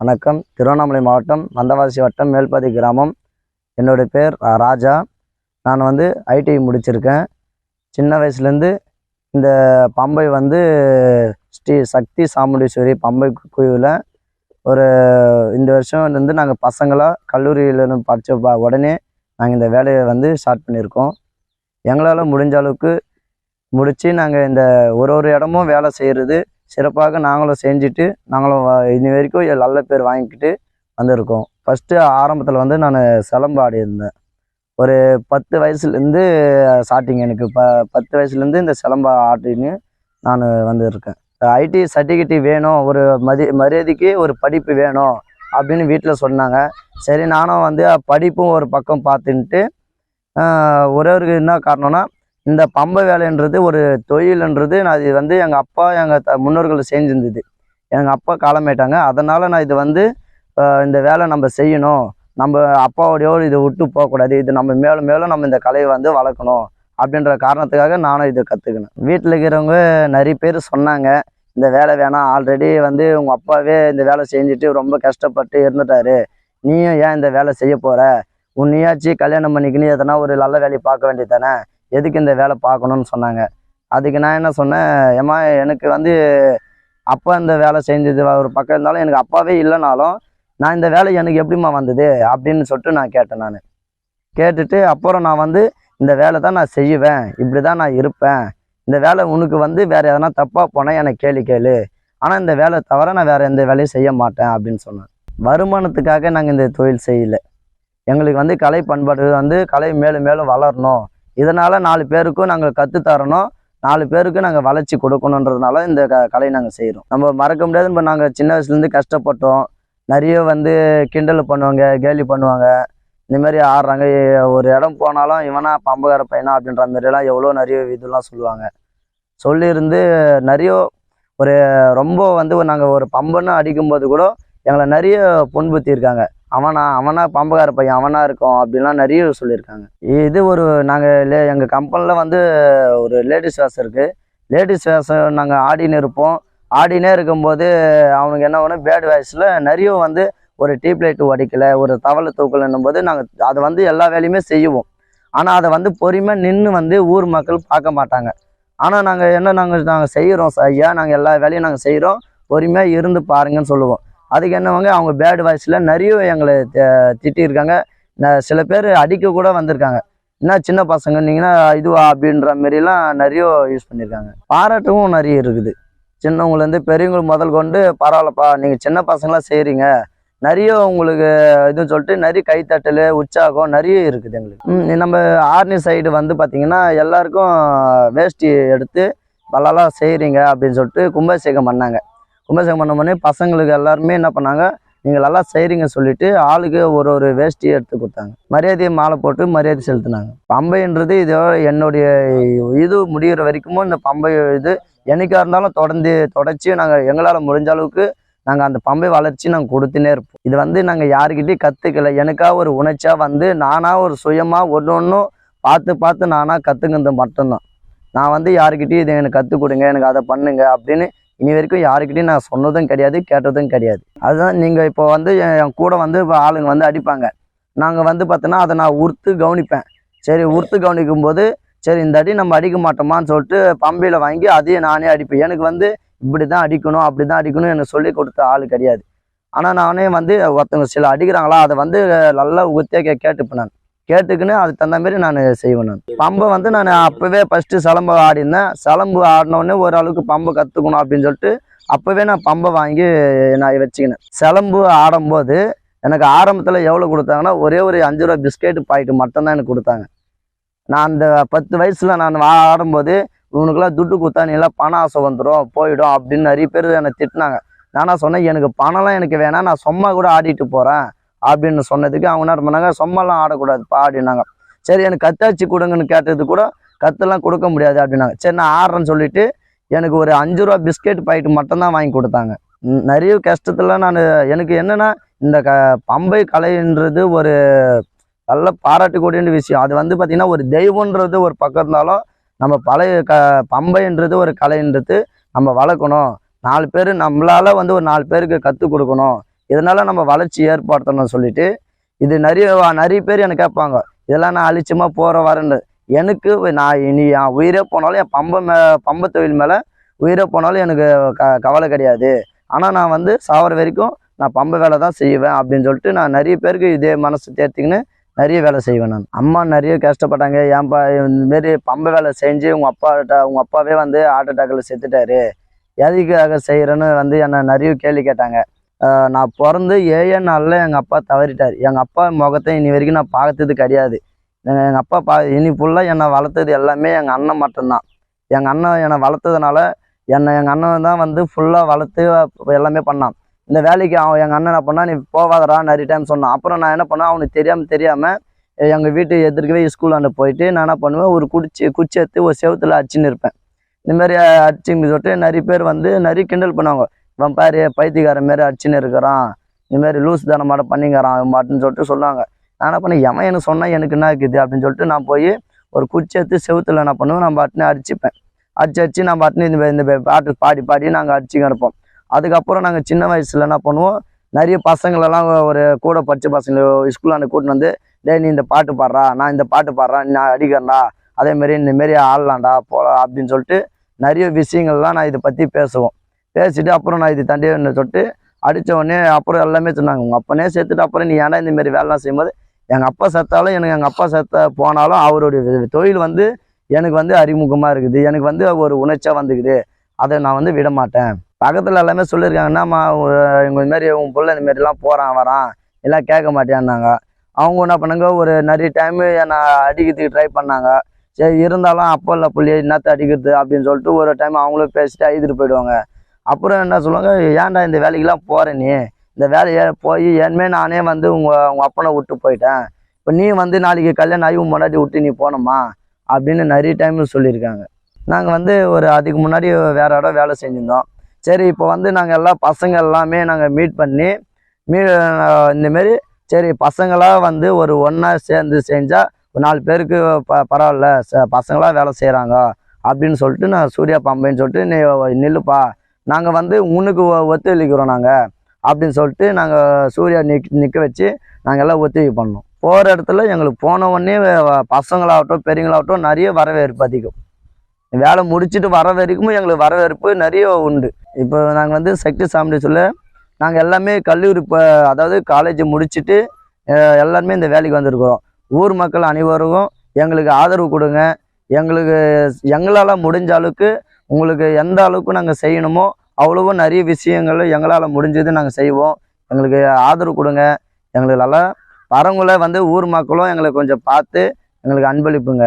வணக்கம். திருவண்ணாமலை மாவட்டம் மந்தவாசி வட்டம் மேல்பாதி கிராமம். என்னுடைய பேர் ராஜா. நான் வந்து ஐடிஐ முடிச்சிருக்கேன். சின்ன வயசுலேருந்து இந்த பம்பை வந்து ஸ்ரீ சக்தி சாமுண்டீஸ்வரி பம்பை குழுவில் ஒரு இந்த வருஷம் வந்து நாங்கள் பசங்களாக கல்லூரியில் படித்த உடனே நாங்கள் இந்த வேலையை வந்து ஸ்டார்ட் பண்ணியிருக்கோம். எங்களால் முடிஞ்ச அளவுக்கு முடித்து நாங்கள் இந்த ஒரு ஒரு இடமும் வேலை செய்கிறது சிறப்பாக நாங்களும் செஞ்சுட்டு நாங்களும் இனி வரைக்கும் நல்ல பேர் வாங்கிக்கிட்டு வந்திருக்கோம். ஃபஸ்ட்டு ஆரம்பத்தில் வந்து நான் சிலம்பு ஆடி இருந்தேன். ஒரு பத்து வயசுலேருந்து ஸ்டார்டிங் எனக்கு ப பத்து வயசுலேருந்து இந்த சிலம்பு ஆட்டின்னு நான் வந்துருக்கேன். ஐடி சர்டிஃபிகேட் வேணும் ஒரு மதி மரியாதைக்கு ஒரு படிப்பு வேணும் அப்படின்னு வீட்டில் சொன்னாங்க. சரி நானும் வந்து படிப்பும் ஒரு பக்கம் பார்த்துன்ட்டு ஒரே ஒரு என்ன காரணம்னா இந்த பம்பை வேலைன்றது ஒரு தொழில்ன்றது நான் இது வந்து எங்கள் அப்பா எங்கள் த முன்னோர்கள் செஞ்சிருந்தது. எங்கள் அப்பா காலமாயிட்டாங்க. அதனால் நான் இது வந்து இந்த வேலை நம்ம செய்யணும். நம்ம அப்பாவோடையோ இதை விட்டு போகக்கூடாது. இது நம்ம மேலும் மேலும் நம்ம இந்த கலையை வந்து வளர்க்கணும் அப்படின்ற காரணத்துக்காக நானும் இதை கற்றுக்கினேன் வீட்டில் இருக்கிறவங்க நிறைய பேர் சொன்னாங்க இந்த வேலை வேணாம். ஆல்ரெடி வந்து உங்கள் அப்பாவே இந்த வேலை செஞ்சுட்டு ரொம்ப கஷ்டப்பட்டு இருந்துட்டாரு. நீயும் ஏன் இந்த வேலை செய்ய போகிற உன்னையாச்சு கல்யாணம் பண்ணிக்கின்னு எதனா ஒரு நல்ல வேலையை பார்க்க வேண்டியது தானே எதுக்கு இந்த வேலை பார்க்கணும்னு சொன்னாங்க. அதுக்கு நான் என்ன சொன்னேன் ஏமா எனக்கு வந்து அப்பா இந்த வேலை செஞ்சது ஒரு பக்கம் இருந்தாலும் எனக்கு அப்பாவே இல்லைனாலும் நான் இந்த வேலை எனக்கு எப்படிம்மா வந்தது? அப்படின்னு சொல்லிட்டு நான் கேட்டேன் நான். கேட்டுட்டு அப்புறம் நான் வந்து இந்த வேலை தான் நான் செய்வேன். இப்படி தான் நான் இருப்பேன். இந்த வேலை உனக்கு வந்து வேறு எதனா தப்பாக போனால் எனக்கு கேள்வி கேளு. ஆனால் இந்த வேலை தவிர நான் வேறு எந்த வேலையும் செய்ய மாட்டேன். அப்படின்னு சொன்னேன். வருமானத்துக்காக நாங்கள் இந்த தொழில் செய்யல. எங்களுக்கு வந்து கலை பண்பாடு வந்து கலை மேலும் மேலும் வளரணும். இதனால் நாலு பேருக்கும் நாங்கள் கற்றுத் தரணும். நாலு பேருக்கு நாங்கள் வளர்ச்சி கொடுக்கணுன்றதுனால இந்த க கலை நாங்கள் செய்கிறோம் நம்ம மறக்க முடியாது. இப்போ நாங்கள் சின்ன வயசுலேருந்து கஷ்டப்பட்டோம். நிறைய வந்து கிண்டல் பண்ணுவாங்க கேலி பண்ணுவாங்க. இந்த மாதிரி ஆடுறாங்க. ஒரு இடம் போனாலும் இவனா பம்பகார பையனா அப்படின்ற மாதிரிலாம் எவ்வளோ நிறைய இதெல்லாம் சொல்லுவாங்க. சொல்லியிருந்து நிறைய ஒரு ரொம்ப வந்து நாங்கள் ஒரு பம்பன்னு அடிக்கும்போது கூட எங்களை நிறைய புண்படுத்தியிருக்காங்க. அவனா அவனா பம்பகார பையன் அவனா இருக்கும் அப்படின்லாம் நிறைய சொல்லியிருக்காங்க. இது ஒரு நாங்கள் லே எங்கள் கம்பெனியில் வந்து ஒரு லேடிஸ் வேஷம் இருக்குது லேடிஸ் வேஷம் நாங்கள் ஆடின்னு இருப்போம். ஆடினே இருக்கும்போது அவனுக்கு என்ன பண்ணணும் பேட் வாய்ஸில் நிறைய வந்து ஒரு டியூப் லைட் உடைக்கல ஒரு தவளை தூக்கலன்னும் போது நாங்கள் அதை வந்து எல்லா வேலையுமே செய்வோம். ஆனால் அதை வந்து பொறுமையாக நின்று வந்து ஊர் மக்கள் பார்க்க மாட்டாங்க. ஆனால் நாங்கள் என்ன நாங்கள் நாங்கள் செய்கிறோம் ஐயா நாங்கள் எல்லா வேலையும் நாங்கள் செய்கிறோம் பொறுமையாக இருந்து பாருங்கன்னு சொல்லுவோம். அதுக்கு என்னவங்க அவங்க பேட் வாய்ஸில் நிறைய எங்களை திட்டியிருக்காங்க ந- சில பேர் அடிக்க கூட வந்திருக்காங்க. என்ன சின்ன பசங்க இதுவா அப்படின்ற மாரிலாம் நிறைய யூஸ் பண்ணியிருக்காங்க பாராட்டவும் நிறைய இருக்குது. சின்னவங்கலேருந்து பெரியவங்க முதல் கொண்டு பரவாயில்லப்பா நீங்கள் சின்ன பசங்களாம் செய்கிறீங்க நிறைய உங்களுக்கு இதுன்னு சொல்லிட்டு நிறைய கைத்தட்டல் உற்சாகம் நிறைய இருக்குது எங்களுக்கு. நம்ம ஆர்னி சைடு வந்து பார்த்திங்கன்னா எல்லாருக்கும் வேஷ்டி எடுத்து பலலாம் செய்கிறீங்க அப்படின்னு சொல்லிட்டு கும்பாபிஷேகம் பண்ணாங்க. கும்பாபிஷேகம் பண்ண உடனே பசங்களுக்கு எல்லாருமே என்ன பண்ணாங்க நீங்கள் நல்லா செய்கிறீங்க சொல்லிட்டு ஆளுக்கு ஒரு ஒரு வேஷ்டி எடுத்து கொடுத்தாங்க. மரியாதையை மாலை போட்டு மரியாதை செலுத்தினாங்க. பம்பைன்றது இதோ என்னுடைய இது முடிகிற வரைக்கும் இந்த பம்பை இது என்னைக்காக இருந்தாலும் தொடர்ந்து தொடச்சி நாங்கள் எங்களால் முடிஞ்ச அளவுக்கு நாங்கள் அந்த பம்பை வளர்ச்சி நாங்கள் கொடுத்துனே இருப்போம். இது வந்து நாங்கள் யாருக்கிட்டையும் கற்றுக்கல எனக்காக ஒரு உணர்ச்சியாக வந்து நானாக ஒரு சுயமாக ஒன்று ஒன்றும் பார்த்து பார்த்து நானாக கற்றுக்கிறது மட்டும்தான். நான் வந்து யாருக்கிட்டையும் இதை எனக்கு கற்றுக் கொடுங்க எனக்கு அதை பண்ணுங்க அப்படின்னு இனி வரைக்கும் யாருக்கிட்டையும் நான் சொன்னதும் கிடையாது கேட்டதும் கிடையாது. அதுதான் நீங்கள் இப்போ வந்து என் கூட வந்து இப்போ ஆளுங்க வந்து அடிப்பாங்க. நாங்கள் வந்து பார்த்தோன்னா அதை நான் உறுத்து கவனிப்பேன். சரி உறுத்து கவனிக்கும் போது சரி இந்த அடி நம்ம அடிக்க மாட்டோமான்னு சொல்லிட்டு பம்பையில் வாங்கி அதையும் நானே அடிப்பேன். எனக்கு வந்து இப்படி தான் அடிக்கணும் அப்படி தான் அடிக்கணும் எனக்கு சொல்லி கொடுத்த ஆள் கிடையாது. ஆனால் நானே வந்து ஒருத்தவங்க சில அடிக்கிறாங்களா அதை வந்து நல்லா உத்தியாக கேட்டுப்பேன் நான். கேட்டுக்கின்னு அதுக்கு தகுந்த மாதிரி நான் செய்வேன் நான். பம்பை வந்து நான் அப்போவே ஃபஸ்ட்டு சிலம்பு ஆடினேன் சிலம்பு ஆடினோடனே ஓரளவுக்கு பம்பை கற்றுக்கணும் அப்படின்னு சொல்லிட்டு அப்போவே நான் பம்பை வாங்கி நான் வச்சுக்கினேன். சிலம்பு ஆடும்போது எனக்கு ஆரம்பத்தில் எவ்வளோ கொடுத்தாங்கன்னா ஒரே ஒரு அஞ்சு ரூபா பிஸ்கெட் பாக்கெட் மட்டும்தான் எனக்கு கொடுத்தாங்க. நான் அந்த பத்து வயசில் நான் ஆடும்போது இவனுக்கெல்லாம் துட்டு கொடுத்தா நீ எல்லாம் பண ஆசை வந்துடும் போயிடும் அப்படின்னு நிறைய பேர் என்னை திட்டினாங்க. நானா சொன்னேன் எனக்கு பணம்லாம் எனக்கு வேணாம் நான் சும்மா கூட ஆடிட்டு போகிறேன் அப்படின்னு சொன்னதுக்கு அவங்க என்ன பண்ணாங்க சும்மாலாம் ஆடக்கூடாதுப்பா அப்படின்னாங்க. சரி எனக்கு கத்தாச்சி கொடுங்கன்னு கேட்டது கூட கத்தெல்லாம் கொடுக்க முடியாது அப்படின்னாங்க. சரி நான் ஆடுறேன்னு சொல்லிட்டு எனக்கு ஒரு அஞ்சு ரூபா பிஸ்கெட் பாக்கெட் மட்டும்தான் வாங்கி கொடுத்தாங்க. நிறைய கஷ்டத்தில் நான் எனக்கு என்னென்னா இந்த க பம்பை கலைன்றது ஒரு நல்ல பாராட்டக்கூடிய விஷயம். அது வந்து பார்த்திங்கன்னா ஒரு தெய்வன்றது ஒரு பக்கம் இருந்தாலும் நம்ம பழைய க பம்பைன்றது ஒரு கலைன்றது நம்ம வளர்க்கணும். நாலு பேர் நம்மளால் வந்து ஒரு நாலு பேருக்கு கற்றுக் கொடுக்கணும். இதனால் நம்ம வளர்ச்சி ஏற்படுத்தணும்னு சொல்லிட்டு இது நிறைய நிறைய பேர் எனக்கு கேட்பாங்க இதெல்லாம் நான் அழிச்சமாக போகிற வரேன்னு. எனக்கு நான் இனி என் உயிரே போனாலும் என் பம்பை மே பம்பை தொழில் மேலே உயிரே போனாலும் எனக்கு க கவலை கிடையாது. ஆனால் நான் வந்து சாவர வரைக்கும் நான் பம்பை வேலை தான் செய்வேன் அப்படின்னு சொல்லிட்டு நான் நிறைய பேருக்கு இதே மனசு தேர்த்திக்கின்னு நிறைய வேலை செய்வேன் நான். அம்மா நிறைய கஷ்டப்பட்டாங்க. ஏன்பா இதுமாரி பம்பை வேலை செஞ்சு உங்கள் அப்பாட்ட உங்கள் அப்பாவே வந்து ஹார்ட் அட்டாக்கில் செத்துட்டாரு. எதுக்காக செய்கிறேன்னு வந்து என்னை நிறைய கேள்வி கேட்டாங்க. நான் பிறந்து ஏழே நாளில் எங்கள் அப்பா தவறிட்டார். எங்கள் அப்பா முகத்தை இனி வரைக்கும் நான் பார்த்தது கிடையாது. எங்கள் அப்பா பா இனி ஃபுல்லாக என்னை வளர்த்தது எல்லாமே எங்கள் அண்ணன் மட்டும்தான். எங்கள் அண்ணன் என்னை வளர்த்ததுனால என்னை எங்கள் அண்ணன் தான் வந்து ஃபுல்லாக வளர்த்து எல்லாமே பண்ணான். இந்த வேலைக்கு அவன் எங்கள் அண்ணன் என்ன பண்ணா நீ போவாதடா நிறைய டைம் சொன்னான். அப்புறம் நான் என்ன பண்ணேன் அவனுக்கு தெரியாமல் தெரியாமல் எங்கள் வீட்டு எதிர்க்கவே ஸ்கூலாண்ட போயிட்டு நான் என்ன பண்ணுவேன் ஒரு குடிச்சி குச்சி எடுத்து ஒரு செவுத்துல அடிச்சுன்னு இருப்பேன். இந்த மாதிரி அடிச்சுன்னு சொல்லிட்டு நிறைய பேர் வந்து நிறைய கிண்டல் பண்ணுவாங்க. இவன் பாரு பைத்தியக்காரன் மாரி அடிச்சுன்னு இருக்கிறான். இதுமாரி லூஸ் தானே மாட பண்ணிக்கிறான் இவன் மாட்டுன்னு சொல்லிட்டு சொல்லுவாங்க நான் என்ன பண்ணேன் எவன் எனக்கு சொன்னால் எனக்கு என்ன இருக்குது அப்படின்னு சொல்லிட்டு நான் போய் ஒரு குச்சி எடுத்து செவுத்துல என்ன பண்ணுவேன் நான் பாட்டுன்னு அடிச்சுப்பேன். அடிச்சு அடிச்சு நான் பாட்டுன்னு இந்த இந்த பாட்டு பாடி பாடி நாங்கள் அடிச்சு கிடப்போம். அதுக்கப்புறம் நாங்கள் சின்ன வயசில் என்ன பண்ணுவோம் நிறைய பசங்களெல்லாம் ஒரு கூட படித்த பசங்க ஸ்கூலான கூட்டின்னு வந்து டே நீ இந்த பாட்டு பாடுறா நான் இந்த பாட்டு பாடுறேன் நான் அடிக்கிறேன்டா அதேமாரி இந்தமாரி இந்த மாரி ஆடலாம்டா போகலாம் அப்படின்னு சொல்லிட்டு நிறைய விஷயங்கள்லாம் நான் இதை பற்றி பேசுவோம். பேசிட்டு அப்புறம் நான் இது தண்டி சொல்லிட்டு அடித்த உடனே அப்புறம் எல்லாமே சொன்னாங்க. உங்கள் அப்பனே சேர்த்துட்டு அப்புறம் நீ ஏன்டா இந்தமாரி வேலைலாம் செய்யும்போது எங்கள் அப்பா செத்தாலும் எனக்கு எங்கள் அப்பா செத்த போனாலும் அவருடைய தொழில் வந்து எனக்கு வந்து அறிமுகமாக இருக்குது. எனக்கு வந்து ஒரு உணர்ச்சியாக வந்துக்குது. அதை நான் வந்து விட மாட்டேன். பக்கத்தில் எல்லாமே சொல்லியிருக்காங்க. என்னம்மா இவங்க இதுமாரி உன் பிள்ளை இந்தமாரிலாம் போகிறான் வரான். எல்லாம் கேட்க மாட்டேன்னாங்க. அவங்க என்ன பண்ணாங்க ஒரு நிறைய டைமு என்னை அடிக்கிறதுக்கு ட்ரை பண்ணாங்க. சரி இருந்தாலும் அப்போ இல்லை புள்ளி என்னத்த அடிக்கிறது அப்படின்னு சொல்லிட்டு ஒரு டைம் அவங்களும் பேசிட்டு அழுதுட்டு போயிடுவாங்க. அப்புறம் என்ன சொல்லுவாங்க ஏன்டா இந்த வேலைக்கெல்லாம் போகிற நீ? இந்த வேலையை போய் ஏன்மே நானே வந்து உங்கள் உங்கள் அப்பனை விட்டு போயிட்டேன். இப்போ நீ வந்து நாளைக்கு கல்யாணம் ஆகி உன் முன்னாடி விட்டு நீ போனோமா அப்படின்னு நிறைய டைம் சொல்லியிருக்காங்க. நாங்கள் வந்து ஒரு அதுக்கு முன்னாடி வேற இடம் வேலை செஞ்சுருந்தோம். சரி இப்போ வந்து நாங்கள் எல்லா பசங்க எல்லாமே நாங்கள் மீட் பண்ணி மீ இந்தமாரி சரி பசங்களாக வந்து ஒரு ஒன்றா சேர்ந்து செஞ்சால் ஒரு நாலு பேருக்கு ப பரவாயில்ல ச பசங்களாக வேலை செய்கிறாங்க அப்படின்னு சொல்லிட்டு நான் சூர்யா பம்பைன்னு சொல்லிட்டு நீ நில்லுப்பா நாங்கள் வந்து முன்னுக்கு ஒ- ஒத்துழைக்கிறோம் நாங்கள் அப்படின்னு சொல்லிட்டு நாங்கள் சூர்யா நிக் நிற்க வச்சு நாங்கள் எல்லாம் ஒத்துழைப்பு பண்ணோம். போகிற இடத்துல எங்களுக்கு போன உடனே பசங்களாகட்டும் பெரியவங்களாகட்டும் நிறைய வரவேற்பு அதிகம். வேலை முடிச்சுட்டு வர வரைக்கும் எங்களுக்கு வரவேற்பு நிறைய உண்டு. இப்போ நாங்கள் வந்து சக்தி சாமி சொல்ல நாங்கள் எல்லாமே கல்லூரி இப்போ அதாவது காலேஜ் முடிச்சுட்டு எல்லாருமே இந்த வேலைக்கு வந்திருக்கிறோம். ஊர் மக்கள் அனைவருக்கும் எங்களுக்கு ஆதரவு கொடுங்க. எங்களுக்கு எங்களால் முடிஞ்ச அளவுக்கு உங்களுக்கு எந்த அளவுக்கு நாங்கள் செய்யணுமோ அவ்வளவோ நிறைய விஷயங்கள் எங்களால் முடிஞ்சது நாங்கள் செய்வோம். எங்களுக்கு ஆதரவு கொடுங்க. எங்களுக்கு நல்லா வரவங்கள வந்து ஊர் மக்களும் எங்களை கொஞ்சம் பார்த்து எங்களுக்கு அன்பளிப்புங்க.